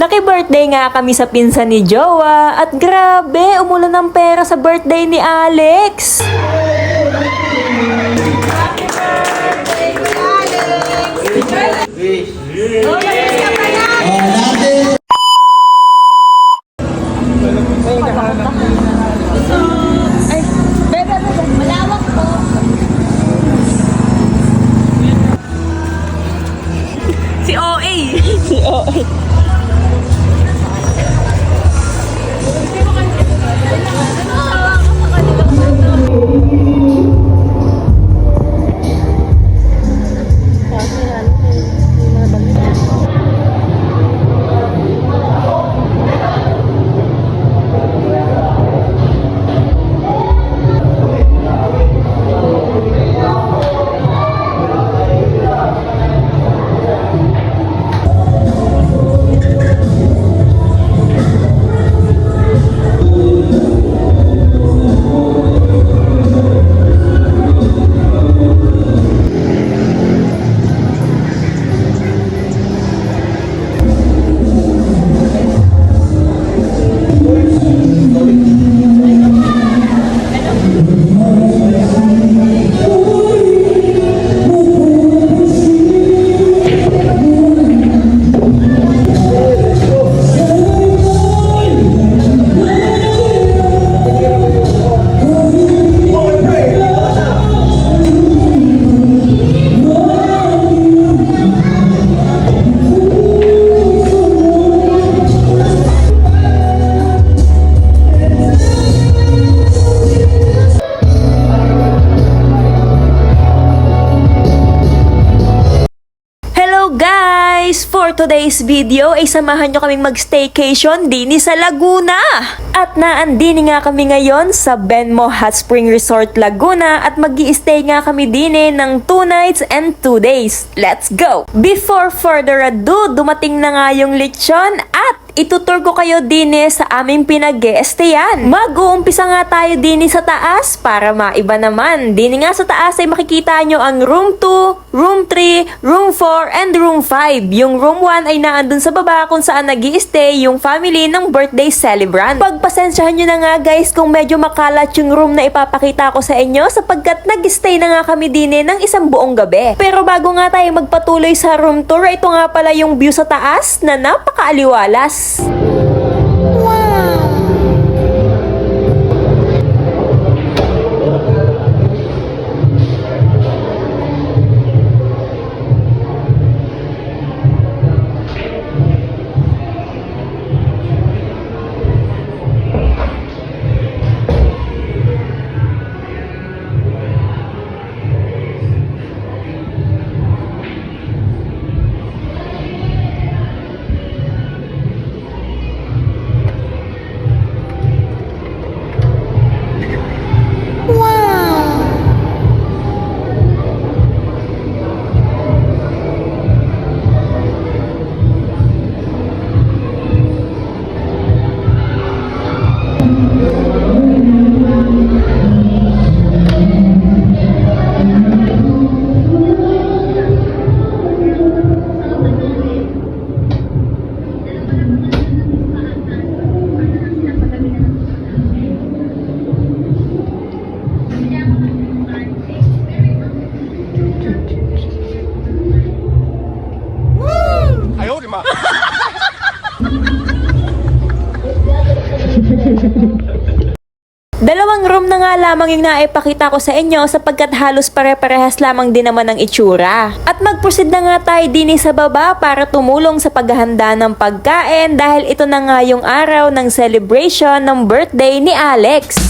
Naki-birthday nga kami sa pinsan ni Jowa at grabe, umulan ng pera sa birthday ni Alex. Malawak po. Si OA. si OA. Today's video ay samahan nyo kaming mag-staycation din sa Laguna. At naandini nga kami ngayon sa Benmo Hot Spring Resort Laguna at mag stay nga kami din ng 2 nights and 2 days. Let's go! Before further ado, dumating na nga yung lechon at itutur ko kayo din sa aming pinag estayan Mag-uumpisa nga tayo din sa taas para maiba naman. Din nga sa taas ay makikita nyo ang room 2, room 3, room 4, and room 5. Yung room 1 ay naandun sa baba kung saan nag stay yung family ng birthday celebrant. Pagpasensyahan nyo na nga guys kung medyo makalat yung room na ipapakita ko sa inyo sapagkat nag-stay na nga kami din ng isang buong gabi. Pero bago nga tayo magpatuloy sa room tour, ito nga pala yung view sa taas na napakaaliwalas. Peace. Dalawang room na nga lamang yung naipakita ko sa inyo sapagkat halos pare-parehas lamang din naman ang itsura. At mag-proceed na nga tayo din sa baba para tumulong sa paghahanda ng pagkain dahil ito na nga yung araw ng celebration ng birthday ni Alex.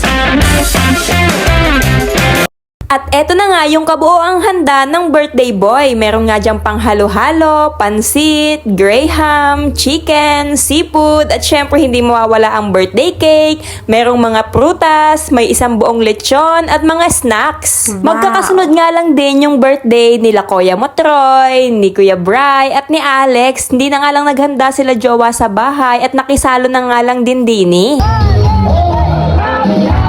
At eto na nga yung kabuoang handa ng birthday boy. Meron nga diyang panghalo-halo, pansit, graham, chicken, seafood, at syempre hindi mawawala ang birthday cake. Merong mga prutas, may isang buong lechon, at mga snacks. Magkakasunod nga lang din yung birthday nila Kuya Motroy, ni Kuya Bry, at ni Alex. Hindi na nga lang naghanda sila jowa sa bahay at nakisalo na nga lang din dini. so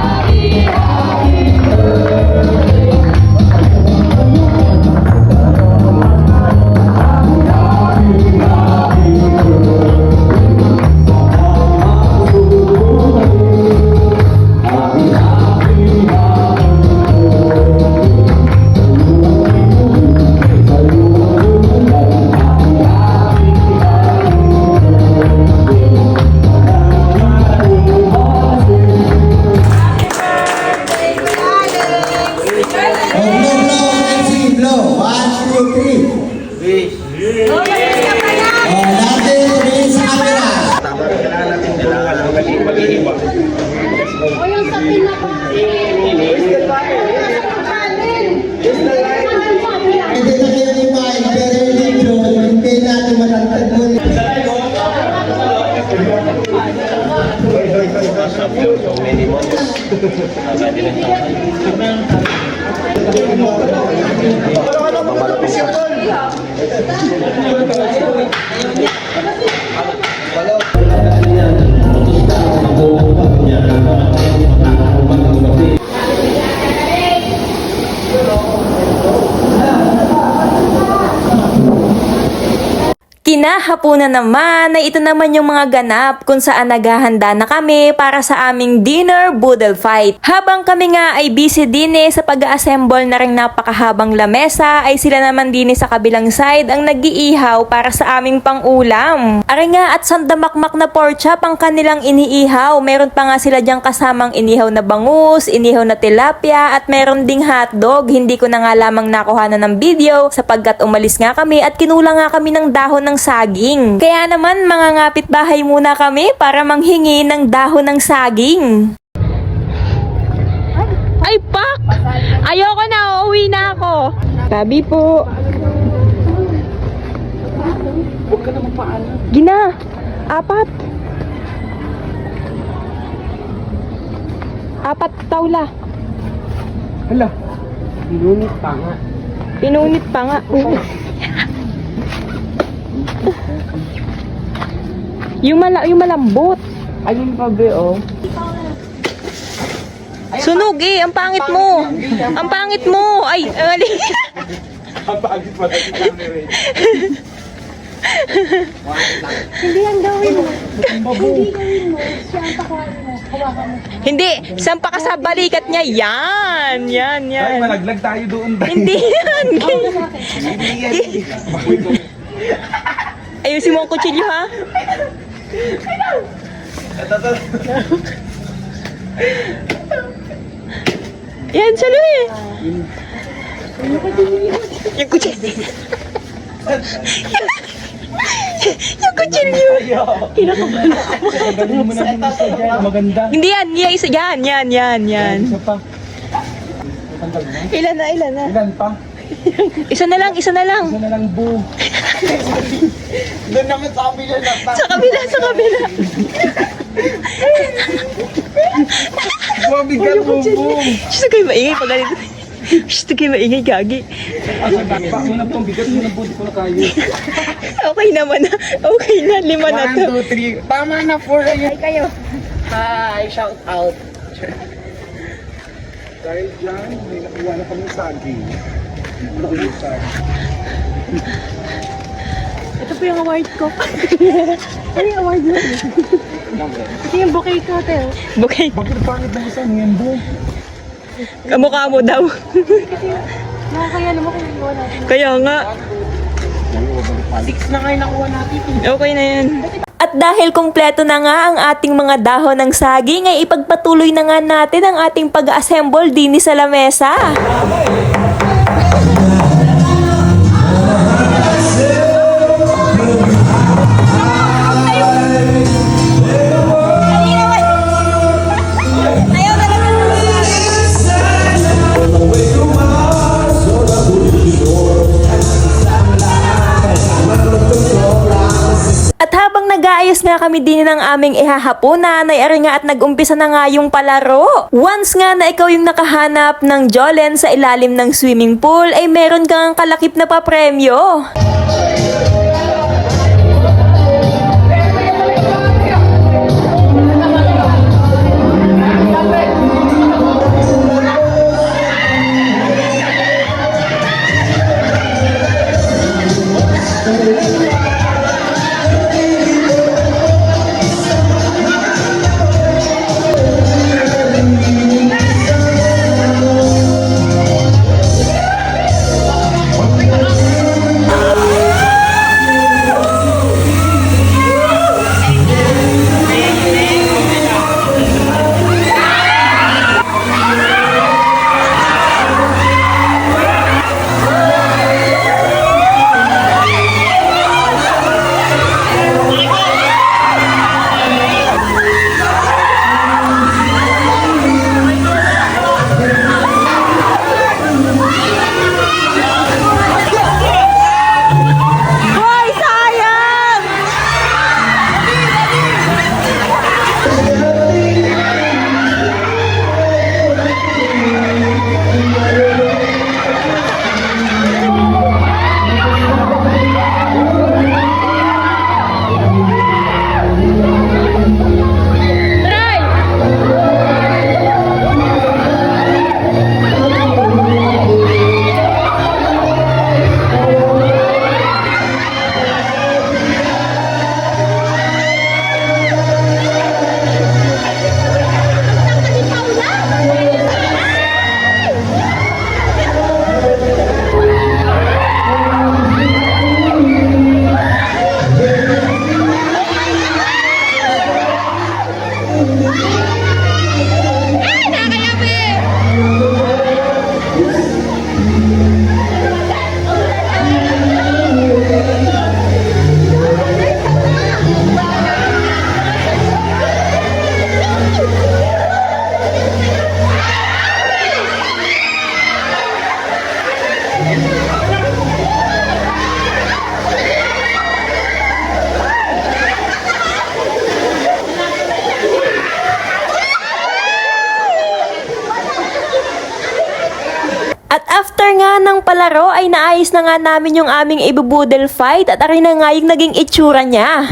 Kinahapunan naman na ito naman yung mga ganap kung saan naghahanda na kami para sa aming dinner boodle fight. Habang kami nga ay busy din eh sa pag-assemble na rin napakahabang lamesa ay sila naman din eh sa kabilang side ang nag-iihaw para sa aming pang-ulam. Ari nga at sandamakmak na pork chop ang kanilang iniihaw. Meron pa nga sila diyang kasamang inihaw na bangus, inihaw na tilapia at meron ding hotdog. Hindi ko na nga lamang nakuha na ng video sapagkat umalis nga kami at kinula nga kami ng dahon ng saging. Kaya naman mga ngapit bahay muna kami para manghingi ng dahon ng saging. Ay, pak! Ayoko na, uuwi na ako. Tabi po. Huwag ka na magpaalam. Gina, apat. Apat tawla. Hala, inunit pa nga. Pinunit pa nga. Yung, mala yung malambot. Ayun pa be, oh. Sunog eh, ang pangit mo. Ang pangit mo. Ay, mali. Ang si camera. Hindi ang gawin mo. Hindi gawin mo. Siya ang pakuha mo. Hawakan mo. Hindi, sampa ka sa balikat niya. Yan, yan, Ay, yan. malaglag tayo doon. Hindi yan. Hindi yan. Ayusin mo ang kutsilyo ha. Yan, salo eh. Yung kutsilyo. yung kutsilyo. Galing mo na din isa dyan. Maganda. Hindi yan, yan, isa, yan, yan, yan, yan. Isa pa. Ilan na, ilan na. Ilan pa? Isa na lang, isa na lang. Isa na lang bu. Doon naman sa kabila na pa. Sa kabila, sa kabila. Mabigat bum bum. Gusto kayo maingay pag ganito. Gusto kayo maingay, gagi. Asa ba? Una pong bigat mo na po. Di ko na kayo. Okay naman na. Okay na, lima na One, to. two, three. Tama na, four. Ayun. Ay kayo. Hi, shout out. Dahil dyan, may nakuha na kami saging. Nakuha saging. Ito po yung award ko. ano yung award mo? Ito yung bouquet ko, Teo. Bukay, Bakit pangit ng isang membo? kamukha mo daw. Nakakaya naman kung gawa natin. Kaya nga, Six na ngayon nakuha natin. okay na yan. At dahil kumpleto na nga ang ating mga dahon ng saging, ay ipagpatuloy na nga natin ang ating pag-assemble din sa lamesa. Kami din ng aming ihahapunan, ay ari nga at nag-umpisa na nga yung palaro. Once nga na ikaw yung nakahanap ng Jolen sa ilalim ng swimming pool, ay meron kang kalakip na papremyo. Nga ng palaro ay naayos na nga namin yung aming ibubudel fight at arin na nga yung naging itsura niya.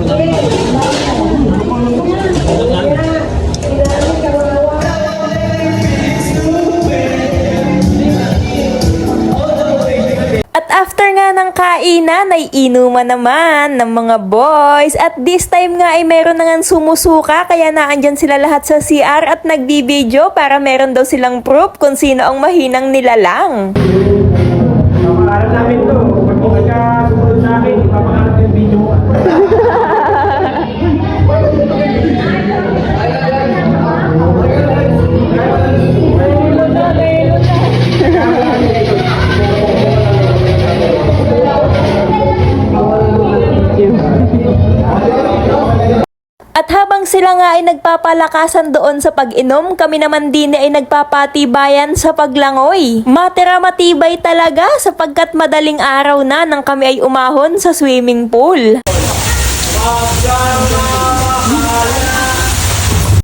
nga ng kainan ay inuman naman ng mga boys at this time nga ay meron na sumusuka kaya naandyan sila lahat sa CR at nagbibideo para meron daw silang proof kung sino ang mahinang nilalang. Papangalan namin to. Sila nga ay nagpapalakasan doon sa pag-inom, kami naman din ay nagpapatibayan sa paglangoy. Matira matibay talaga sapagkat madaling araw na nang kami ay umahon sa swimming pool. Pagkama